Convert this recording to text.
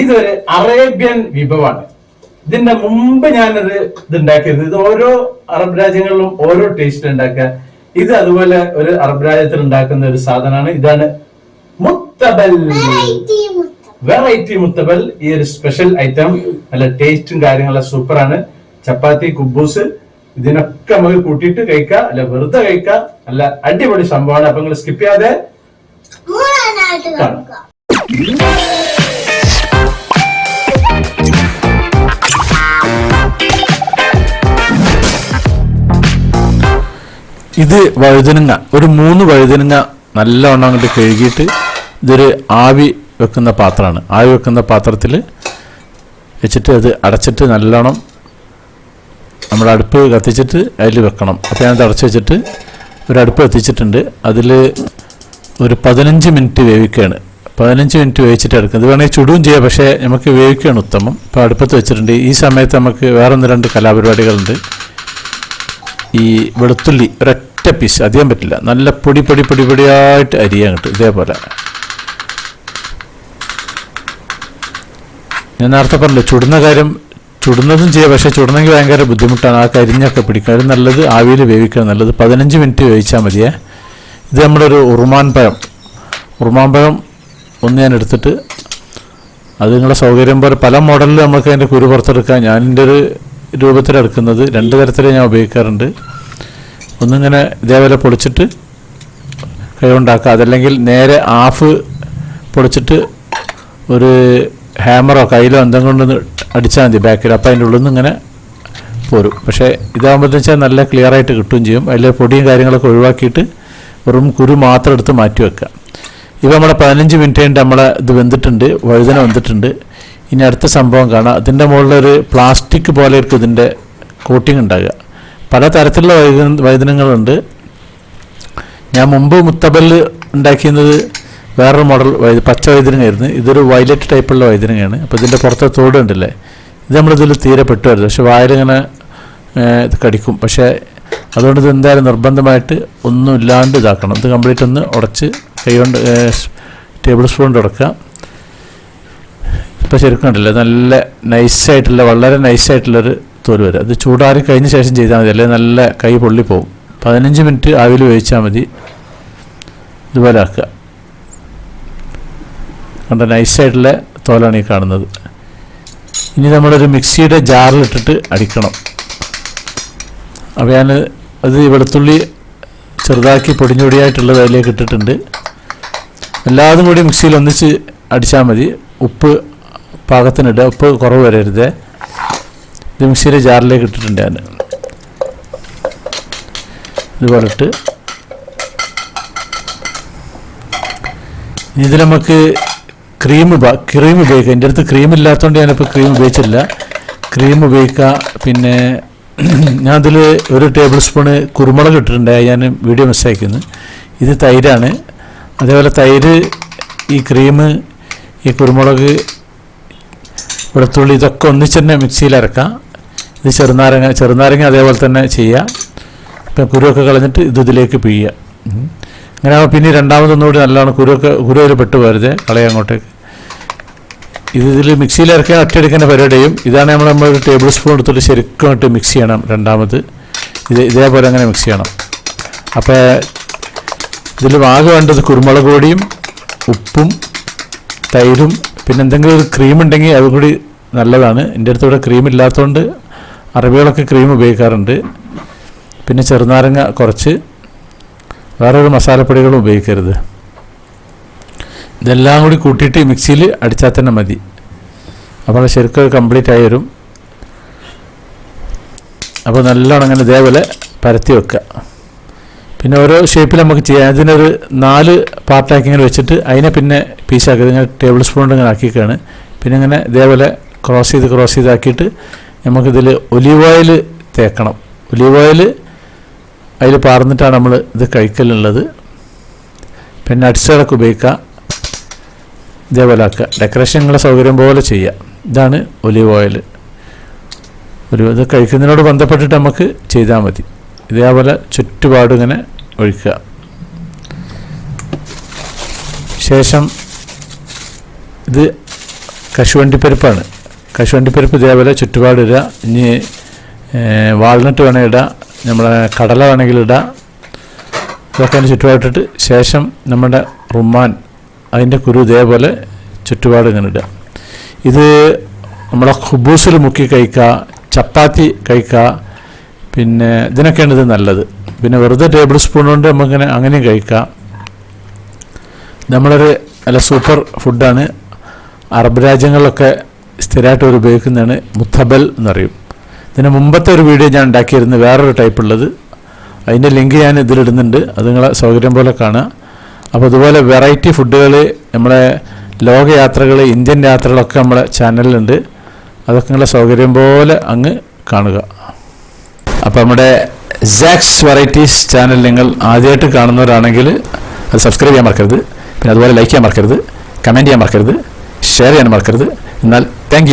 ഇതൊരു അറേബ്യൻ വിഭവമാണ്. ഇതിന്റെ മുമ്പ് ഞാനത് ഇത് ഉണ്ടാക്കിയത് ഇത് ഓരോ അറബ് രാജ്യങ്ങളിലും ഓരോ ടേസ്റ്റ് ഉണ്ടാക്കുക. ഇത് അതുപോലെ ഒരു അറബ് രാജ്യത്തിൽ ഉണ്ടാക്കുന്ന ഒരു സാധനമാണ്. ഇതാണ് മുത്തബൽ. വെറൈറ്റി മുത്തബൽ. ഈ ഒരു സ്പെഷ്യൽ ഐറ്റം നല്ല ടേസ്റ്റും കാര്യങ്ങളും സൂപ്പറാണ് ചപ്പാത്തി കുബൂസ് ഇതിനൊക്കെ നമുക്ക് കൂട്ടിയിട്ട് കഴിക്കുക അല്ല വെറുതെ കഴിക്കുക നല്ല അടിപൊളി സംഭവമാണ്. അപ്പൊ നിങ്ങൾ സ്കിപ്പ് ചെയ്യാതെ ഇത് വഴുതനങ്ങ ഒരു മൂന്ന് വഴുതനങ്ങ നല്ലവണ്ണം അങ്ങോട്ട് കഴുകിയിട്ട് ഇതൊരു ആവി വെക്കുന്ന പാത്രമാണ്. ആവി വെക്കുന്ന പാത്രത്തിൽ വെച്ചിട്ട് അത് അടച്ചിട്ട് നല്ലോണം നമ്മൾ അടുപ്പ് കത്തിച്ചിട്ട് അതിൽ വെക്കണം. അപ്പോൾ ഞാൻ അടച്ച് വെച്ചിട്ട് ഒരു അടുപ്പ് കത്തിച്ചിട്ടുണ്ട്. അതിൽ ഒരു പതിനഞ്ച് മിനിറ്റ് വേവിക്കുകയാണ് പതിനഞ്ച് മിനിറ്റ് വേവിച്ചിട്ട് ഇത് വേണമെങ്കിൽ ചുടുകയും ചെയ്യാം പക്ഷേ നമുക്ക് വേവിക്കുകയാണ് ഉത്തമം. ഇപ്പോൾ അടുപ്പത്ത് വെച്ചിട്ടുണ്ട്. ഈ സമയത്ത് നമുക്ക് വേറെ ഒന്ന് രണ്ട് കലാപരിപാടികളുണ്ട്. ഈ വെളുത്തുള്ളി ഒരൊറ്റ പീസ് അധികം പറ്റില്ല. നല്ല പൊടി പൊടി പൊടി പൊടിയായിട്ട് അരിയാൻ കിട്ടും ഇതേപോലെ. ഞാൻ നേരത്തെ പറഞ്ഞില്ല ചുടുന്ന കാര്യം ചുടുന്നതും ചെയ്യാം പക്ഷേ ചുടണമെങ്കിൽ ഭയങ്കര ബുദ്ധിമുട്ടാണ്. ആ കരിഞ്ഞൊക്കെ പിടിക്കുക അത് നല്ലത് ആവിയിൽ വേവിക്കുക നല്ലത് പതിനഞ്ച് മിനിറ്റ് വേവിച്ചാൽ മതിയേ. ഇത് നമ്മുടെ ഒരു ഉറുമാൻ പഴം. ഉറുമാൻ പഴം ഒന്ന് ഞാൻ എടുത്തിട്ട് അത് നിങ്ങളുടെ സൗകര്യം പോലെ പല മോഡലിൽ നമുക്ക് അതിന്റെ കുരു പുറത്തെടുക്കാം. ഞാൻ ഒരു രൂപത്തിലെടുക്കുന്നത് രണ്ട് തരത്തിൽ ഞാൻ ഉപയോഗിക്കാറുണ്ട്. ഒന്നിങ്ങനെ ഇതേപോലെ പൊളിച്ചിട്ട് കൈകൊണ്ടാക്കുക. അതല്ലെങ്കിൽ നേരെ ഹാഫ് പൊളിച്ചിട്ട് ഒരു ഹാമറോ കയ്യിലോ എന്തെങ്കിലും കൊണ്ടൊന്ന് അടിച്ചാൽ മതി ബാക്കിൽ അപ്പോൾ അതിന്റെ ഉള്ളിൽ നിന്ന് ഇങ്ങനെ പോരും. പക്ഷേ ഇതാകുമ്പോഴത്തെ വെച്ചാൽ നല്ല ക്ലിയർ ആയിട്ട് കിട്ടുകയും ചെയ്യും. അതിലെ പൊടിയും കാര്യങ്ങളൊക്കെ ഒഴിവാക്കിയിട്ട് വെറും കുരു മാത്രം എടുത്ത് മാറ്റി വെക്കുക. ഇപ്പോൾ നമ്മുടെ പതിനഞ്ച് മിനിറ്റ് കഴിഞ്ഞിട്ട് നമ്മളെ ഇത് വെന്തിട്ടുണ്ട്. വഴുതന വെന്തിട്ടുണ്ട്. ഇനി അടുത്ത സംഭവം കാണാം. ഇതിന്റെ മുകളിലൊരു പ്ലാസ്റ്റിക് പോലെ ആയിരിക്കും ഇതിന്റെ കോട്ടിങ് ഉണ്ടാകുക പല തരത്തിലുള്ള വൈദ്യ വൈദ്യനങ്ങളുണ്ട് ഞാൻ മുമ്പ് മുത്തബൽ ഉണ്ടാക്കിയിരുന്നത് വേറൊരു മോഡൽ വൈദ്യ പച്ച വൈദ്യനങ്ങായിരുന്നു ഇതൊരു വയലറ്റ് ടൈപ്പുള്ള വൈദ്യനങ്ങയാണ് അപ്പോൾ ഇതിന്റെ പുറത്തെ തോട് ഉണ്ടല്ലേ ഇത് നമ്മളിതിൽ തീരെ പെട്ടുമായിരുന്നു പക്ഷെ വായലിങ്ങനെ ഇത് കടിക്കും. പക്ഷേ അതുകൊണ്ട് ഇത് എന്തായാലും നിർബന്ധമായിട്ട് ഒന്നും ഇല്ലാണ്ട് ഇതാക്കണം. ഇത് കംപ്ലീറ്റ് ഒന്ന് ഉടച്ച് കൈ കൊണ്ട് ടേബിൾ സ്പൂൺ കൊണ്ട് ഉടക്കുക. ഇപ്പോൾ ശരിക്കും കണ്ടില്ല? നല്ല നൈസായിട്ടുള്ള വളരെ നൈസായിട്ടുള്ളൊരു തോൽ വരും. അത് ചൂടാറി കഴിഞ്ഞ ശേഷം ചെയ്താൽ മതി. അല്ലെങ്കിൽ നല്ല കൈ പൊള്ളി പോകും പതിനഞ്ച് മിനിറ്റ് ആവിൽ വേവിച്ചാൽ മതി. ഇതുപോലെ ആക്കുക. കണ്ട നൈസായിട്ടുള്ള തോലാണ് ഈ കാണുന്നത്. ഇനി നമ്മളൊരു മിക്സിയുടെ ജാറിലിട്ടിട്ട് അടിക്കണം. അപ്പോൾ ഞാൻ അത് വെളുത്തുള്ളി ചെറുതാക്കി പൊടിഞ്ഞൊടിയായിട്ടുള്ളത് അതിലേക്ക് ഇട്ടിട്ടുണ്ട്. എല്ലാതും കൂടി മിക്സിയിൽ ഒന്നിച്ച് അടിച്ചാൽ മതി. ഉപ്പ് പാകത്തിനിടുക ഉപ്പ് കുറവ് വരരുത്. ഇത് മിക്സിയുടെ ജാറിലേക്ക് ഇട്ടിട്ടുണ്ട് ഞാൻ. ഇതുപോലെ ഇട്ട്. ഇതിൽ നമുക്ക് ക്രീം ക്രീം ഉപയോഗിക്കാം. എന്റെ അടുത്ത് ക്രീം ഇല്ലാത്തതുകൊണ്ട് ഞാനിപ്പോൾ ക്രീം ഉപയോഗിച്ചില്ല ക്രീം ഉപയോഗിക്കുക പിന്നെ ഞാൻ അതിൽ ഒരു ടേബിൾ സ്പൂണ് കുരുമുളക് ഇട്ടിട്ടുണ്ട്. ഞാൻ വീഡിയോ മിസ്സാക്കുന്നു ഇത് തൈരാണ്. അതേപോലെ തൈര് ഈ ക്രീം ഈ കുരുമുളക് വെളുത്തുള്ളി ഇതൊക്കെ ഒന്നിച്ച് തന്നെ മിക്സിയിൽ അരക്കാം. ഇത് ചെറുനാരങ്ങ ചെറുനാരങ്ങ അതേപോലെ തന്നെ ചെയ്യാം ഇപ്പം കുരുവൊക്കെ കളഞ്ഞിട്ട് ഇത് ഇതിലേക്ക് പിഴിയുക. അങ്ങനെ പിന്നെ രണ്ടാമതൊന്നുകൂടി നല്ലതാണ് കുരുവൊക്കെ കുരുവയിൽ പെട്ട് പോരുത് കളയാൻ അങ്ങോട്ടേക്ക്. ഇത് ഇതിൽ മിക്സിയിൽ ഇറക്കാൻ ഒറ്റയെടുക്കുന്ന പരിപാടിയും ഇതാണ് നമ്മൾ നമ്മൾ ഒരു ടേബിൾ സ്പൂൺ എടുത്തിട്ട് ശരിക്കും ഇട്ട് മിക്സ് ചെയ്യണം രണ്ടാമത്. ഇത് ഇതേപോലെ അങ്ങനെ മിക്സ് ചെയ്യണം. അപ്പോൾ ഇതിൽ ആകെ വേണ്ടത് കുരുമുളക് പൊടിയും ഉപ്പും തൈരും പിന്നെ എന്തെങ്കിലും ഒരു ക്രീം ഉണ്ടെങ്കിൽ അതും കൂടി നല്ലതാണ്. എന്റെ അടുത്ത് ഇവിടെ ക്രീം ഇല്ലാത്തതുകൊണ്ട് അറബികളൊക്കെ ക്രീം ഉപയോഗിക്കാറുണ്ട്. പിന്നെ ചെറുനാരങ്ങ കുറച്ച്. വേറൊരു മസാലപ്പൊടികളും ഉപയോഗിക്കരുത്. ഇതെല്ലാം കൂടി കൂട്ടിയിട്ട് മിക്സിയിൽ അടിച്ചാൽ തന്നെ മതി. അപ്പോൾ ശരിക്കും കംപ്ലീറ്റ് ആയി വരും. അപ്പോൾ നല്ലോണം അങ്ങനെ ഇതേപോലെ പരത്തി വെക്കുക. പിന്നെ ഓരോ ഷേപ്പിൽ നമുക്ക് ചെയ്യാം. അതിനൊരു നാല് പാർട്ടാക്കി ഇങ്ങനെ വെച്ചിട്ട് അതിനെ പിന്നെ പീസാക്കി ഇങ്ങനെ ടേബിൾ സ്പൂൺ ഇങ്ങനെ ആക്കിക്കാണ് പിന്നെ ഇങ്ങനെ ഇതേപോലെ ക്രോസ് ചെയ്ത് ക്രോസ് ചെയ്താക്കിയിട്ട് നമുക്കിതിൽ ഒലീവ് ഓയിൽ തേക്കണം. ഒലീവ് ഓയിൽ അതിൽ പാർന്നിട്ടാണ് നമ്മൾ ഇത് കഴിക്കലുള്ളത്. പിന്നെ നട്സുകളൊക്കെ ഉപയോഗിക്കുക. ഇതേപോലെ ആക്കുക. ഡെക്കറേഷൻ നിങ്ങളെ സൗകര്യം പോലെ ചെയ്യുക. ഇതാണ് ഒലീവ് ഓയിൽ ഒരു ഇത് കഴിക്കുന്നതിനോട് ബന്ധപ്പെട്ടിട്ട് നമുക്ക് ചെയ്താൽ മതി. ഇതേപോലെ ചുറ്റുപാടും ഇങ്ങനെ ഒഴിക്കുക. ശേഷം ഇത് കശുവണ്ടിപ്പരിപ്പാണ്. കശുവണ്ടിപ്പരിപ്പ് ഇതേപോലെ ചുറ്റുപാടിടുക. ഇനി വാൾനട്ട് വേണമെങ്കിൽ ഇടാം. നമ്മുടെ കടല വേണമെങ്കിൽ ഇടാം. ഇതൊക്കെ അതിന് ചുറ്റുപാടിട്ടിട്ട് ശേഷം നമ്മുടെ റുമാൻ അതിന്റെ കുരു ഇതേപോലെ ചുറ്റുപാട് ഇങ്ങനെ ഇടുക. ഇത് നമ്മളെ ഖുബൂസിൽ മുക്കി കഴിക്കുക ചപ്പാത്തി കഴിക്കുക. പിന്നെ ഇതിനൊക്കെയാണ് ഇത് നല്ലത്. പിന്നെ വെറുതെ ടേബിൾ സ്പൂൺ കൊണ്ട് നമുക്കിങ്ങനെ അങ്ങനെയും കഴിക്കാം നമ്മളൊരു നല്ല സൂപ്പർ ഫുഡാണ്. അറബ് രാജ്യങ്ങളിലൊക്കെ സ്ഥിരമായിട്ട് അവർ ഉപയോഗിക്കുന്നതാണ് മുത്തബൽ എന്നറിയും. ഇതിന് മുമ്പത്തെ ഒരു വീഡിയോ ഞാൻ ഉണ്ടാക്കിയിരുന്നു വേറൊരു ടൈപ്പ് ഉള്ളത്. അതിന്റെ ലിങ്ക് ഞാൻ ഇതിലിടുന്നുണ്ട് അത് നിങ്ങളെ സൗകര്യം പോലെ കാണുക. അപ്പോൾ അതുപോലെ വെറൈറ്റി ഫുഡുകൾ നമ്മളെ ലോകയാത്രകൾ ഇന്ത്യൻ യാത്രകളൊക്കെ നമ്മളെ ചാനലിലുണ്ട് അതൊക്കെ നിങ്ങളെ സൗകര്യം പോലെ അങ്ങ് കാണുക. അപ്പോൾ നമ്മുടെ സാക്സ് വെറൈറ്റീസ് ചാനൽ നിങ്ങൾ ആദ്യമായിട്ട് കാണുന്നവരാണെങ്കിൽ അത് സബ്സ്ക്രൈബ് ചെയ്യാൻ മറക്കരുത്. പിന്നെ അതുപോലെ ലൈക്ക് ചെയ്യാൻ മറക്കരുത് കമന്റ് ചെയ്യാൻ മറക്കരുത്. ഷെയർ ചെയ്യാൻ മറക്കരുത്. എന്നാൽ താങ്ക്